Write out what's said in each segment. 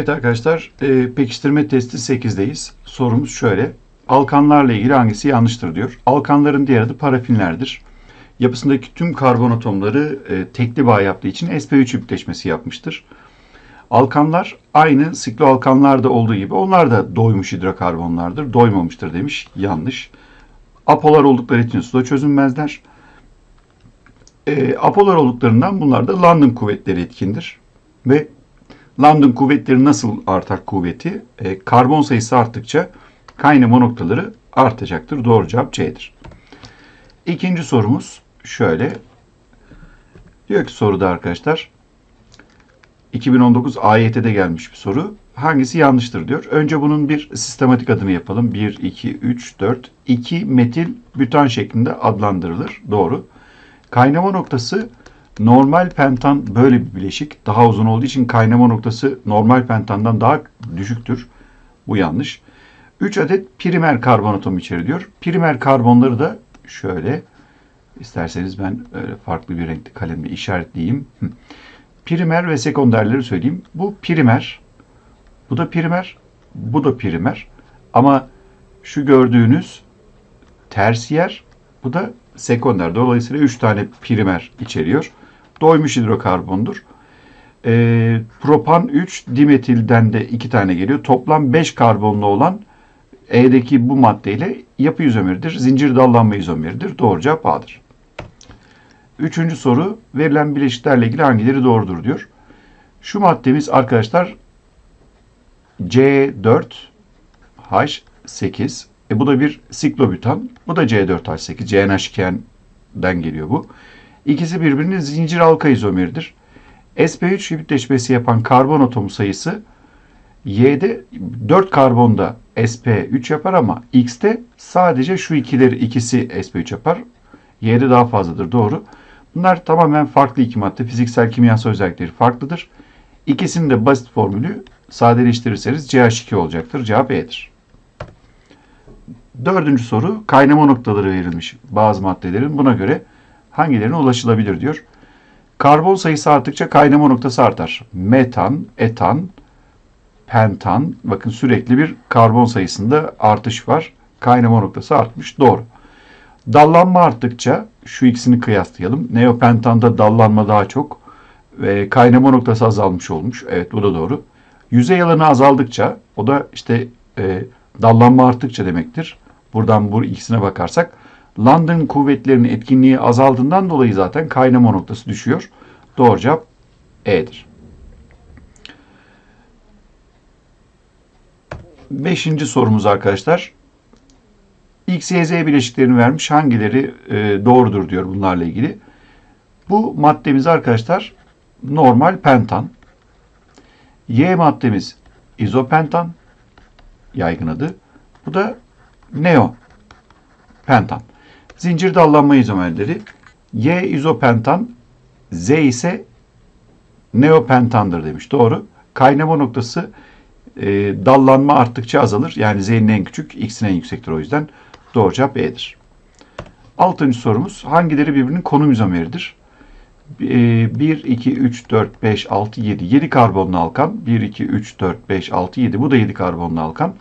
Evet arkadaşlar, e, pekiştirme testi 8'deyiz. Sorumuz şöyle. Alkanlarla ilgili hangisi yanlıştır diyor. Alkanların diğer adı parafinlerdir. Yapısındaki tüm karbon atomları e, tekli bağ yaptığı için sp3 yükleşmesi yapmıştır. Alkanlar aynı sikloalkanlarda olduğu gibi onlar da doymuş hidrokarbonlardır. Doymamıştır demiş. Yanlış. Apolar oldukları için suda çözünmezler. E, apolar olduklarından bunlar da London kuvvetleri etkindir. Ve London kuvvetleri nasıl artar kuvveti? E, karbon sayısı arttıkça kaynama noktaları artacaktır. Doğru cevap C'dir. İkinci sorumuz şöyle. Diyor ki soruda arkadaşlar 2019 AYT'de gelmiş bir soru. Hangisi yanlıştır diyor. Önce bunun bir sistematik adını yapalım. 1, 2, 3, 4, 2 metil bütan şeklinde adlandırılır. Doğru. Kaynama noktası normal pentan böyle bir bileşik. Daha uzun olduğu için kaynama noktası normal pentandan daha düşüktür. Bu yanlış. 3 adet primer karbon atomu içerir diyor. Primer karbonları da şöyle isterseniz ben öyle farklı bir renkli kalemle işaretleyeyim. Primer ve sekonderleri söyleyeyim. Bu primer, bu da primer, bu da primer. Ama şu gördüğünüz tersiyer, bu da sekonder. Dolayısıyla 3 tane primer içeriyor. Doymuş hidrokarbondur. E, propan 3, dimetilden de 2 tane geliyor. Toplam 5 karbonlu olan E'deki bu maddeyle yapı izomeridir. Zincir dallanma izomeridir. Doğru cevap A'dır. Üçüncü soru verilen bileşiklerle ilgili hangileri doğrudur diyor. Şu maddemiz arkadaşlar C4H8. E bu da bir siklobütan. Bu da C4H8. CNH2'den geliyor bu. İkisi birbirinin zincir halka izomeridir. sp3 hibritleşmesi yapan karbon atomu sayısı Y'de 4 karbonda sp3 yapar ama X'te sadece şu ikileri ikisi sp3 yapar. Y'de daha fazladır. Doğru. Bunlar tamamen farklı iki madde. Fiziksel kimyasal özellikleri farklıdır. İkisinin de basit formülü sadeleştirirseniz CH2 olacaktır. Cevap E'dir. Dördüncü soru kaynama noktaları verilmiş bazı maddelerin. Buna göre hangilerine ulaşılabilir diyor. Karbon sayısı arttıkça kaynama noktası artar. Metan, etan, pentan. Bakın sürekli bir karbon sayısında artış var. Kaynama noktası artmış. Doğru. Dallanma arttıkça şu ikisini kıyaslayalım. Neopentanda dallanma daha çok ve kaynama noktası azalmış olmuş. Evet bu da doğru. Yüzey alanı azaldıkça o da işte e, dallanma arttıkça demektir. Buradan bu ikisine bakarsak London kuvvetlerinin etkinliği azaldığından dolayı zaten kaynama noktası düşüyor. Doğru cevap E'dir. Beşinci sorumuz arkadaşlar. X, Y, Z bileşiklerini vermiş. Hangileri e, doğrudur diyor bunlarla ilgili. Bu maddemiz arkadaşlar normal pentan. Y maddemiz izopentan. Yaygın adı. Bu da neo pentan. Zincir dallanma izomerleri. Y izopentan, Z ise neopentandır demiş. Doğru. Kaynama noktası e, dallanma arttıkça azalır. Yani Z'nin en küçük, X'in en yüksektir o yüzden. Doğru cevap E'dir. Altıncı sorumuz hangileri birbirinin konum izomeridir? 1, 2, 3, 4, 5, 6, 7. 7 karbonlu alkan. 1, 2, 3, 4, 5, 6, 7. Bu da 7 karbonlu alkan.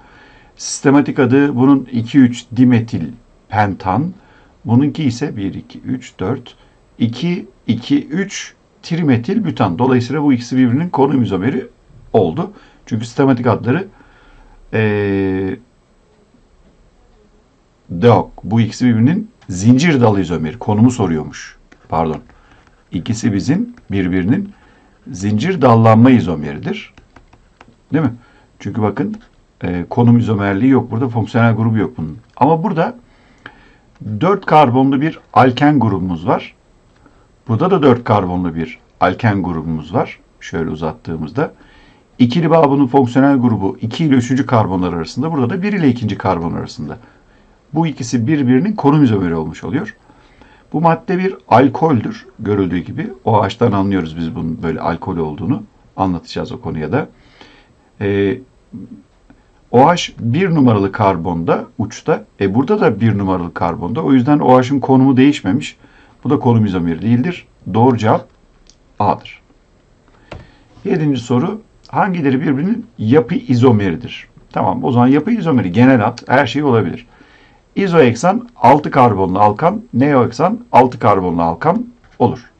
Sistematik adı bunun 2-3 dimetil pentan. Bununki ise 1, 2, 3, 4, 2, 2, 3 trimetil bütan. Dolayısıyla bu ikisi birbirinin konum izomeri oldu. Çünkü sistematik adları ee, Yok. Bu ikisi birbirinin zincir dalı izomeri. Konumu soruyormuş. Pardon. İkisi bizim birbirinin zincir dallanma izomeridir. Değil mi? Çünkü bakın e, konum izomerliği yok burada. Fonksiyonel grubu yok bunun. Ama burada 4 karbonlu bir alken grubumuz var. Burada da 4 karbonlu bir alken grubumuz var. Şöyle uzattığımızda. İkili bağ bunun fonksiyonel grubu 2 ile 3. karbonlar arasında. Burada da 1 ile 2. karbon arasında. Bu ikisi birbirinin konum izomeri olmuş oluyor. Bu madde bir alkoldür görüldüğü gibi. O ağaçtan anlıyoruz biz bunun böyle alkol olduğunu. Anlatacağız o konuya da. Ee, OH bir numaralı karbonda uçta. E burada da bir numaralı karbonda. O yüzden OH'ın konumu değişmemiş. Bu da konum izomeri değildir. Doğru cevap A'dır. Yedinci soru. hangileri birbirinin yapı izomeridir? Tamam o zaman yapı izomeri genel ad her şey olabilir. İzoeksan 6 karbonlu alkan, neoeksan 6 karbonlu alkan olur.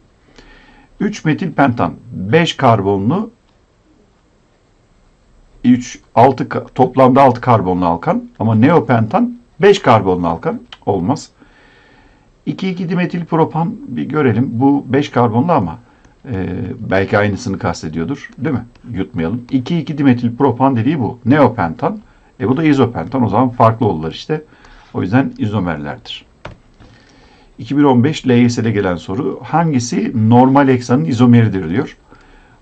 3 metil pentan 5 karbonlu 3 6 toplamda 6 karbonlu alkan ama neopentan 5 karbonlu alkan olmaz. 2,2 dimetil propan bir görelim. Bu 5 karbonlu ama e, belki aynısını kastediyordur. Değil mi? Yutmayalım. 2,2 dimetil propan dediği bu. Neopentan. E bu da izopentan. O zaman farklı olurlar işte. O yüzden izomerlerdir. 2015 LYS'de gelen soru. Hangisi normal eksanın izomeridir diyor.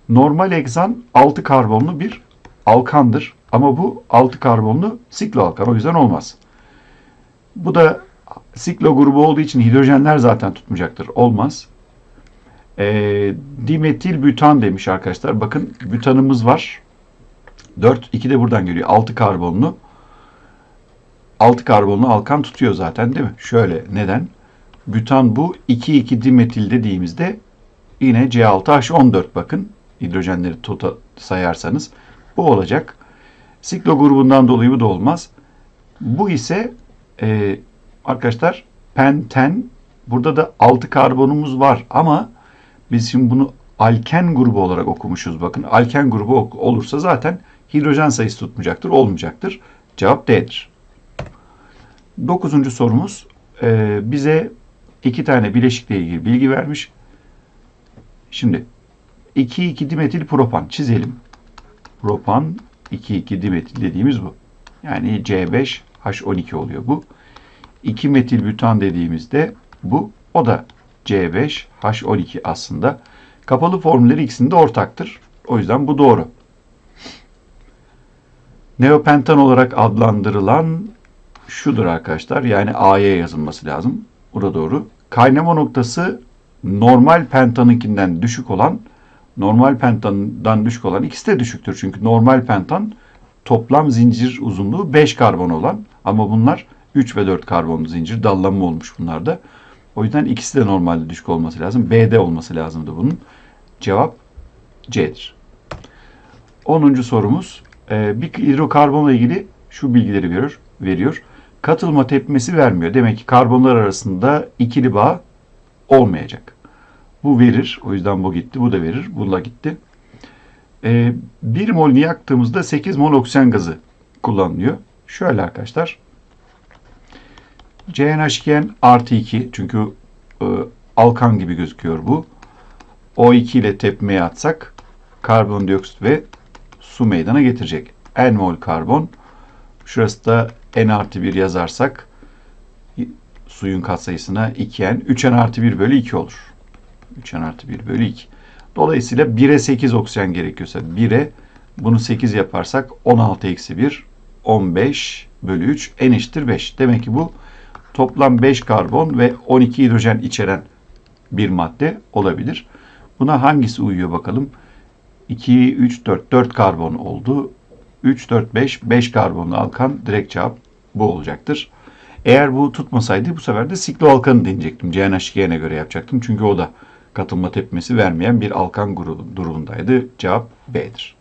Normal eksan 6 karbonlu bir alkandır. Ama bu 6 karbonlu sikloalkan. O yüzden olmaz. Bu da siklo grubu olduğu için hidrojenler zaten tutmayacaktır. Olmaz. E, dimetil bütan demiş arkadaşlar. Bakın bütanımız var. 4, 2 de buradan geliyor. 6 karbonlu. 6 karbonlu alkan tutuyor zaten değil mi? Şöyle neden? Bütan bu 2,2 dimetil dediğimizde yine C6H14 bakın. Hidrojenleri tota sayarsanız bu olacak. Siklo grubundan dolayı bu da olmaz. Bu ise e, arkadaşlar penten burada da 6 karbonumuz var ama biz şimdi bunu alken grubu olarak okumuşuz bakın. Alken grubu olursa zaten hidrojen sayısı tutmayacaktır, olmayacaktır. Cevap D'dir. Dokuzuncu sorumuz e, bize iki tane bileşikle ilgili bilgi vermiş. Şimdi 2,2 dimetil propan çizelim. Propan 2,2 dimetil dediğimiz bu. Yani C5H12 oluyor bu. 2 metil bütan dediğimizde bu. O da C5H12 aslında. Kapalı formülleri ikisinde ortaktır. O yüzden bu doğru. Neopentan olarak adlandırılan şudur arkadaşlar. Yani A'ya yazılması lazım. Bu da doğru. Kaynama noktası normal pentanınkinden düşük olan normal pentandan düşük olan ikisi de düşüktür. Çünkü normal pentan toplam zincir uzunluğu 5 karbon olan ama bunlar 3 ve 4 karbonlu zincir dallanma olmuş bunlarda. O yüzden ikisi de normalde düşük olması lazım. B'de olması lazımdı bunun. Cevap C'dir. 10. sorumuz. Ee, bir hidrokarbonla ilgili şu bilgileri veriyor. veriyor. Katılma tepkimesi vermiyor. Demek ki karbonlar arasında ikili bağ olmayacak. Bu verir. O yüzden bu gitti. Bu da verir. Bu da gitti. Ee, 1 molini yaktığımızda 8 mol oksijen gazı kullanılıyor. Şöyle arkadaşlar. CnH2n artı 2 çünkü e, alkan gibi gözüküyor bu. O2 ile tepmeye atsak karbondioksit ve su meydana getirecek. N mol karbon. Şurası da N artı 1 yazarsak suyun katsayısına 2N. 3N artı 1 bölü 2 olur. 3N artı 1 bölü 2. Dolayısıyla 1'e 8 oksijen gerekiyorsa 1'e bunu 8 yaparsak 16 eksi 1 15 bölü 3 N eşittir 5. Demek ki bu toplam 5 karbon ve 12 hidrojen içeren bir madde olabilir. Buna hangisi uyuyor bakalım. 2, 3, 4, 4 karbon oldu. 3, 4, 5, 5 karbonlu alkan direkt cevap bu olacaktır. Eğer bu tutmasaydı bu sefer de sikloalkanı deneyecektim. CnH2'ye göre yapacaktım. Çünkü o da katılma tepkimesi vermeyen bir alkan grubu durumundaydı. Cevap B'dir.